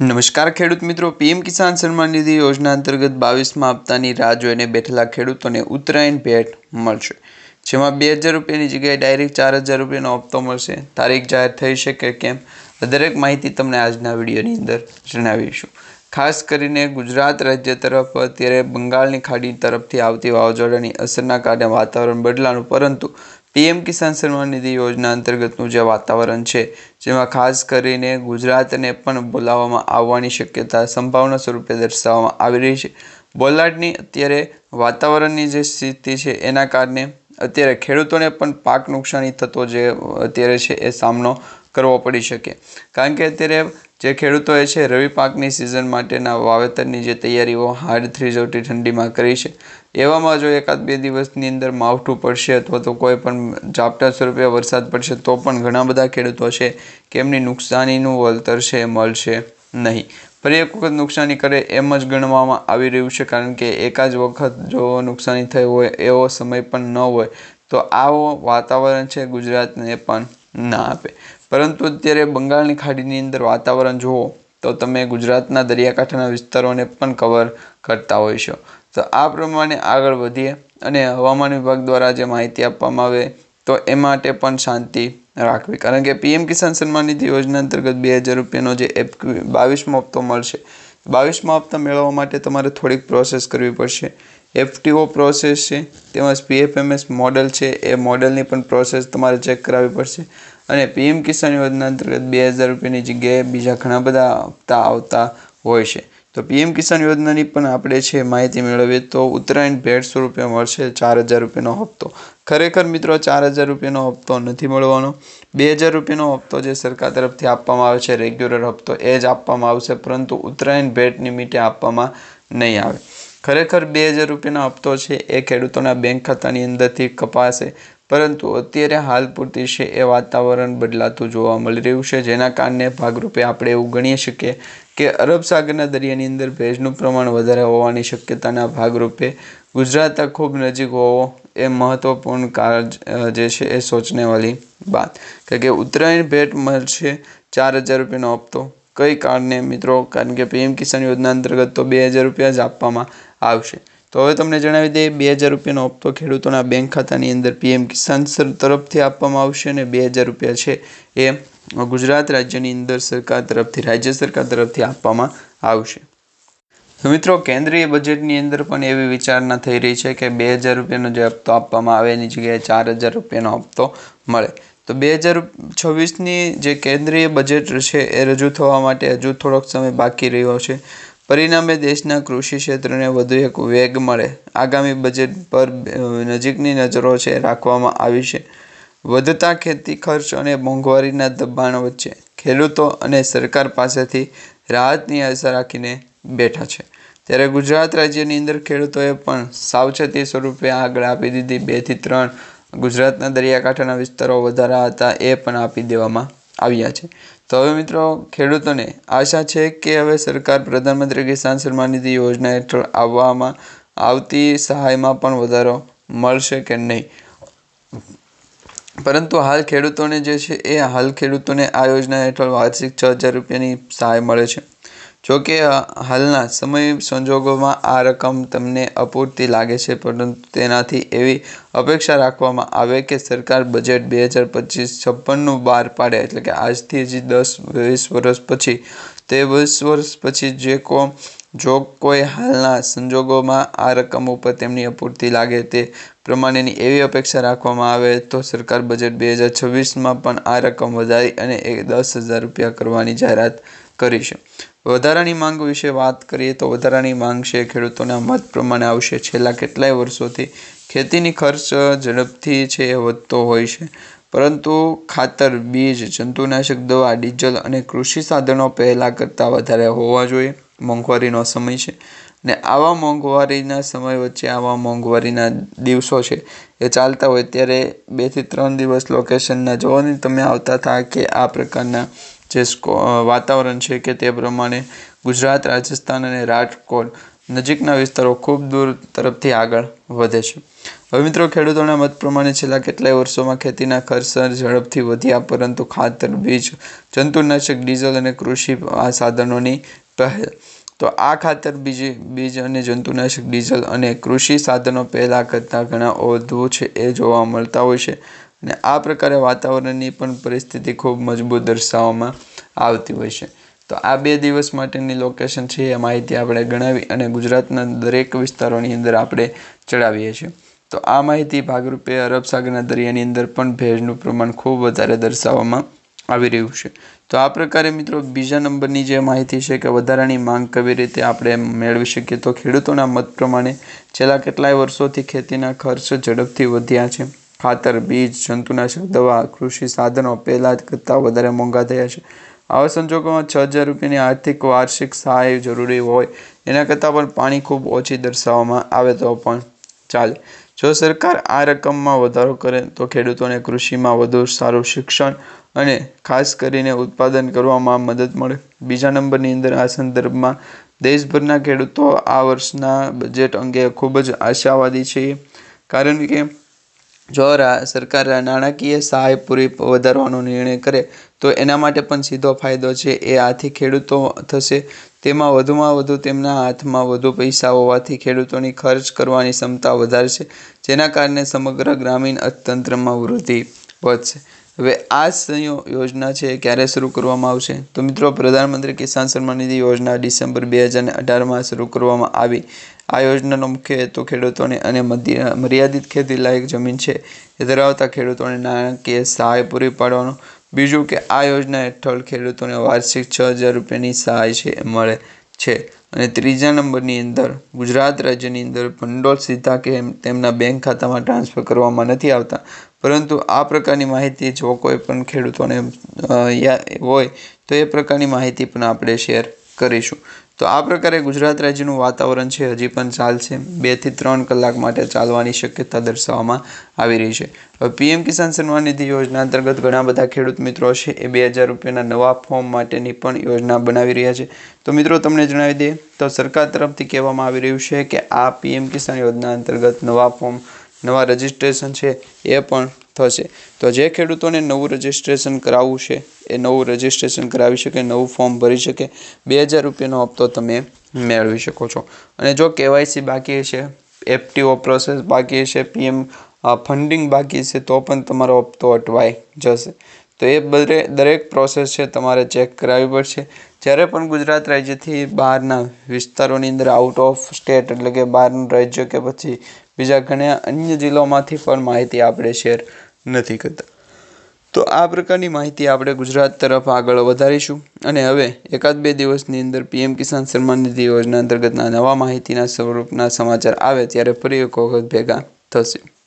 નમસ્કાર ખેડૂત મિત્રો. પીએમ કિસાન સન્માન નિધિ યોજના અંતર્ગત બાવીસમાં હપ્તાની રાહ જોઈને બેઠેલા ખેડૂતોને ઉત્તરાયણ ભેટ મળશે. જેમાં બે હજાર રૂપિયાની જગ્યાએ ડાયરેક્ટ ચાર હજાર રૂપિયાનો હપ્તો મળશે. તારીખ જાહેર થઈ શકે કેમ? દરેક માહિતી તમને આજના વિડીયોની અંદર જણાવીશું. ખાસ કરીને ગુજરાત રાજ્ય તરફ અત્યારે બંગાળની ખાડી તરફથી આવતી વાવાઝોડાની અસરના કારણે વાતાવરણ બદલાનું પરંતુ પીએમ કિસાન સન્માન નિધિ યોજના અંતર્ગતનું જે વાતાવરણ છે, જેમાં ખાસ કરીને ગુજરાતને પણ બોલાવવામાં આવવાની શક્યતા સંભાવના સ્વરૂપે દર્શાવવામાં આવી રહી છે. બોલાટની અત્યારે વાતાવરણની જે સ્થિતિ છે, એના કારણે અત્યારે ખેડૂતોને પણ પાક નુકસાની થતો જે અત્યારે છે, એ સામનો કરવો પડી શકે. કારણ કે અત્યારે જે ખેડૂતોએ છે, રવિ પાકની સિઝન માટેના વાવેતરની જે તૈયારીઓ હાડ થ્રીઝવટી ઠંડીમાં કરી છે. એવામાં જો એકાદ બે દિવસની અંદર માવઠું પડશે અથવા તો કોઈ પણ ઝાપટા સ્વરૂપે વરસાદ પડશે, તો પણ ઘણા બધા ખેડૂતો છે કે એમની નુકસાનીનું વળતર છે, મળશે નહીં. ફરી એક વખત નુકસાની કરે એમ જ ગણવામાં આવી રહ્યું છે, કારણ કે એકાદ વખત જો નુકસાની થઈ હોય, એવો સમય પણ ન હોય, તો આવો વાતાવરણ છે ગુજરાતને પણ ના આપે. પરંતુ અત્યારે બંગાળની ખાડીની અંદર વાતાવરણ જુઓ, તો તમે ગુજરાતના દરિયાકાંઠાના વિસ્તારોને પણ કવર કરતા હોય છો. તો આ પ્રમાણે આગળ વધીએ અને હવામાન વિભાગ દ્વારા જે માહિતી આપવામાં આવે, તો એ માટે પણ શાંતિ રાખવી. કારણ કે પીએમ કિસાન સન્માન નિધિ યોજના અંતર્ગત બે હજાર રૂપિયાનો જે એપ બાવીસમો હપ્તો મળશે, બાવીસમો હપ્તા મેળવવા માટે તમારે થોડીક પ્રોસેસ કરવી પડશે. એફટીઓ પ્રોસેસ છે, તેમજ પીએફએમએસ મોડલ છે, એ મોડલની પણ પ્રોસેસ તમારે ચેક કરાવવી પડશે. અને પીએમ કિસાન યોજના અંતર્ગત બે હજાર રૂપિયાની જગ્યાએ બીજા ઘણા બધા હપ્તા આવતા હોય છે. તો પીએમ કિસાન યોજનાની પણ આપણે છે માહિતી મેળવીએ તો ઉત્તરાયણ ભેટ સ્વરૂપે મળશે ચાર હજાર રૂપિયાનો હપ્તો. ખરેખર મિત્રો, ચાર હજાર રૂપિયાનો હપ્તો નથી મળવાનો. બે હજાર રૂપિયાનો હપ્તો જે સરકાર તરફથી આપવામાં આવે છે, રેગ્યુલર હપ્તો, એ જ આપવામાં આવશે, પરંતુ ઉત્તરાયણ ભેટ નિમિત્તે આપવામાં નહીં આવે. ખરેખર બે હજાર રૂપિયાનો હપ્તો છે, એ ખેડૂતોના બેંક ખાતાની અંદરથી કપાશે. પરંતુ અત્યારે હાલ પૂરતી છે એ વાતાવરણ બદલાતું જોવા મળી રહ્યું છે, જેના કારણે ભાગરૂપે આપણે એવું ગણીએ શકીએ કે અરબ સાગરના દરિયાની અંદર ભેજનું પ્રમાણ વધારે હોવાની શક્યતાના ભાગરૂપે ગુજરાત ખૂબ નજીક હોવો એ મહત્વપૂર્ણ કારણ જે છે એ સોચને વાલી બાત કારણ કે ઉત્તરાયણ ભેટ મળશે ચાર હજાર રૂપિયાનો હપ્તો. કઈ કારણે? મિત્રો, કારણ કે પીએમ કિસાન યોજના અંતર્ગત તો બે હજાર રૂપિયા જ આપવામાં આવશે. તો હવે તમને જણાવી દઈએ, બે હજાર રૂપિયાનો હપ્તો ખેડૂતોના બેંક ખાતાની અંદર પીએમ કિસાન તરફથી આપવામાં આવશે અને બે હજાર રૂપિયા છે એ ગુજરાત રાજ્યની અંદર સરકાર તરફથી, રાજ્ય સરકાર તરફથી આપવામાં આવશે. મિત્રો, કેન્દ્રીય બજેટની અંદર પણ એવી વિચારણા થઈ રહી છે કે બે હજાર રૂપિયાનો જે હપ્તો આપવામાં આવે, એની જગ્યાએ ચાર હજાર રૂપિયાનો હપ્તો મળે. તો બે હજાર છવ્વીસની જે કેન્દ્રીય બજેટ છે, એ રજૂ થવા માટે હજુ થોડોક સમય બાકી રહ્યો છે. પરિણામે દેશના કૃષિ ક્ષેત્રને વધુ એક વેગ મળે. આગામી બજેટ પર નજીકની નજરો છે, રાખવામાં આવી છે. વધતા ખેતી ખર્ચ અને મોંઘવારીના દબાણ વચ્ચે ખેડૂતો અને સરકાર પાસેથી રાહતની આશા રાખીને બેઠા છે. ત્યારે ગુજરાત રાજ્યની અંદર ખેડૂતોએ પણ સાવચેતી સ્વરૂપે આગળ આપી દીધી. બેથી ત્રણ ગુજરાતના દરિયાકાંઠાના વિસ્તારો વધારા હતા એ પણ આપી દેવામાં આવ્યા છે. તો હવે મિત્રો ખેડૂતોને આશા છે કે હવે સરકાર પ્રધાનમંત્રી કિસાન સન્માન નિધિ યોજના હેઠળ આવવામાં આવતી સહાયમાં પણ વધારો મળશે કે નહીં? પરંતુ હાલ ખેડૂતોને જે છે એ હાલ ખેડૂતોને આ યોજના હેઠળ વાર્ષિક છ હજાર રૂપિયાની સહાય મળે છે. જોકે હાલના સમય સંજોગોમાં આ રકમ તમને અપૂરતી લાગે છે, પરંતુ તેનાથી એવી અપેક્ષા રાખવામાં આવે કે સરકાર બજેટ બે હજાર પચીસ છપ્પનનું બહાર પાડે. એટલે કે આજથી હજી દસ, વીસ વર્ષ પછી, તે વીસ વર્ષ પછી જે કો જો કોઈ હાલના સંજોગોમાં આ રકમ ઉપર તેમની અપૂરતી લાગે તે પ્રમાણેની એવી અપેક્ષા રાખવામાં આવે, તો સરકાર બજેટ બે હજાર છવ્વીસમાં પણ આ રકમ વધારી અને એ દસ હજાર રૂપિયા કરવાની જાહેરાત કરી વધારાની માંગ વિશે વાત કરીએ તો વધારાની માંગ છે ખેડૂતોના મત પ્રમાણે આવશે. છેલ્લા કેટલાય વર્ષોથી ખેતીની ખર્ચ ઝડપથી છે એ વધતો હોય છે. પરંતુ ખાતર, બીજ, જંતુનાશક દવા, ડીઝલ અને કૃષિ સાધનો પહેલાં કરતાં વધારે હોવા જોઈએ. મોંઘવારીનો સમય છે ને આવા મોંઘવારીના સમય વચ્ચે આવા મોંઘવારીના દિવસો છે. એ ચાલતા હોય ત્યારે બેથી ત્રણ દિવસ લોકેશનના જોવાની તમે આવતા હતા કે આ પ્રકારના જે વાતાવરણ છે કે તે પ્રમાણે ગુજરાત, રાજસ્થાન અને રાજકોટ નજીકના વિસ્તારો ખૂબ દૂર તરફથી આગળ વધે છે. હવે મિત્રો, ખેડૂતોના મત પ્રમાણે છેલ્લા કેટલાય વર્ષોમાં ખેતીના ખર્ચ ઝડપથી વધ્યા, પરંતુ ખાતર, બીજ, જંતુનાશક, ડીઝલ અને કૃષિ આ સાધનોની પહેલ. તો આ ખાતર, બીજ બીજ અને જંતુનાશક, ડીઝલ અને કૃષિ સાધનો પહેલાં કરતાં ઘણા વધુ છે, એ જોવા મળતા હોય છે. અને આ પ્રકારે વાતાવરણની પણ પરિસ્થિતિ ખૂબ મજબૂત દર્શાવવામાં આવતી હોય છે. તો આ બે દિવસ માટેની લોકેશન છે એ માહિતી આપણે ગણાવી અને ગુજરાતના દરેક વિસ્તારોની અંદર આપણે ચડાવીએ છીએ. તો આ માહિતી ભાગરૂપે અરબ સાગરના દરિયાની અંદર પણ ભેજનું પ્રમાણ ખૂબ વધારે દર્શાવવામાં આવી રહ્યું છે. તો આ પ્રકારે મિત્રો બીજા નંબરની જે માહિતી છે કે વધારાની માંગ કેવી રીતે આપણે મેળવી શકીએ તો ખેડૂતોના મત પ્રમાણે છેલ્લા કેટલાય વર્ષોથી ખેતીના ખર્ચ ઝડપથી વધ્યા છે. ખાતર, બીજ, જંતુનાશક, દવા, કૃષિ સાધનો પહેલાં કરતાં વધારે મોંઘા થયા છે. આવા સંજોગોમાં છ હજાર રૂપિયાની આર્થિક વાર્ષિક સહાય જરૂરી હોય, એના કરતાં પણ પાણી ખૂબ ઓછી દર્શાવવામાં આવે તો પણ ચાલે. જો સરકાર આ રકમમાં વધારો કરે, તો ખેડૂતોને કૃષિમાં વધુ સારું શિક્ષણ અને ખાસ કરીને ઉત્પાદન કરવામાં મદદ મળે. બીજા નંબરની અંદર આ સંદર્ભમાં દેશભરના ખેડૂતો આ વર્ષના બજેટ અંગે ખૂબ જ આશાવાદી છે. કારણ કે જો સરકાર નાણાકીય સહાય પૂરી વધારવાનો નિર્ણય કરે, તો એના માટે પણ સીધો ફાયદો છે. એ આથી ખેડૂતો થશે. તેમાં વધુમાં વધુ તેમના હાથમાં વધુ પૈસા હોવાથી ખેડૂતોની ખર્ચ કરવાની ક્ષમતા વધારશે, જેના કારણે સમગ્ર ગ્રામીણ અર્થતંત્રમાં વૃદ્ધિ વધશે. હવે આ યોજના છે ક્યારે શરૂ કરવામાં આવશે? તો મિત્રો, પ્રધાનમંત્રી કિસાન સન્માન નિધિ યોજના ડિસેમ્બર બે હજાર અઢારમાં શરૂ કરવામાં આવી. આ યોજનાનો મુખ્ય હેતુ ખેડૂતોને અને મર્યાદિત ખેતી લાયક જમીન છે. એ ધરાવતા ખેડૂતોને નાણાકીય સહાય પૂરી પાડવાનો. બીજું કે આ યોજના હેઠળ ખેડૂતોને વાર્ષિક છ હજાર રૂપિયાની સહાય છે મળે છે. અને ત્રીજા નંબરની અંદર ગુજરાત રાજ્યની અંદર ભંડોળ સીધા કે તેમના બેંક ખાતામાં ટ્રાન્સફર કરવામાં નથી આવતા. પરંતુ આ પ્રકારની માહિતી જો કોઈ પણ ખેડૂતોને હોય તો એ પ્રકારની માહિતી પણ આપણે શેર કરીશું. તો આ પ્રકારે ગુજરાત રાજ્યનું વાતાવરણ છે, હજી પણ ચાલશે. બેથી ત્રણ કલાક માટે ચાલવાની શક્યતા દર્શાવવામાં આવી રહી છે. હવે પીએમ કિસાન સન્માન નિધિ યોજના અંતર્ગત ઘણા બધા ખેડૂત મિત્રો છે, એ બે હજાર રૂપિયાના નવા ફોર્મ માટેની પણ યોજના બનાવી રહ્યા છે. તો મિત્રો, તમને જણાવી દઈએ, તો સરકાર તરફથી કહેવામાં આવી રહ્યું છે કે આ પીએમ કિસાન યોજના અંતર્ગત નવા ફોર્મ, નવા રજિસ્ટ્રેશન છે, એ પણ થશે. તો જે ખેડૂતોને નવું રજિસ્ટ્રેશન કરાવવું છે, એ નવું રજિસ્ટ્રેશન કરાવી શકે, નવું ફોર્મ ભરી શકે, બે હજાર રૂપિયાનો હપ્તો તમે મેળવી શકો છો. અને જો કેવાયસી બાકી છે એફટીઓ પ્રોસેસ બાકી છે પીએમ ફંડિંગ બાકી છે, તો પણ તમારો હપ્તો અટવાઈ જશે. તો એ બધે દરેક પ્રોસેસ છે તમારે ચેક કરાવવી પડશે. જ્યારે પણ ગુજરાત રાજ્યથી બહારના વિસ્તારોની અંદર આઉટ ઓફ સ્ટેટ એટલે કે બહારનું રાજ્ય કે પછી બીજા ઘણા અન્ય જિલ્લાઓમાંથી પણ માહિતી આપણે શેર નથી કરતા. તો આ પ્રકારની માહિતી આપણે ગુજરાત તરફ આગળ વધારીશું. અને હવે એકાદ બે દિવસની અંદર પીએમ કિસાન સન્માન નિધિ યોજના અંતર્ગતના નવા માહિતીના સ્વરૂપના સમાચાર આવે ત્યારે ફરી એક વખત ભેગા થશે.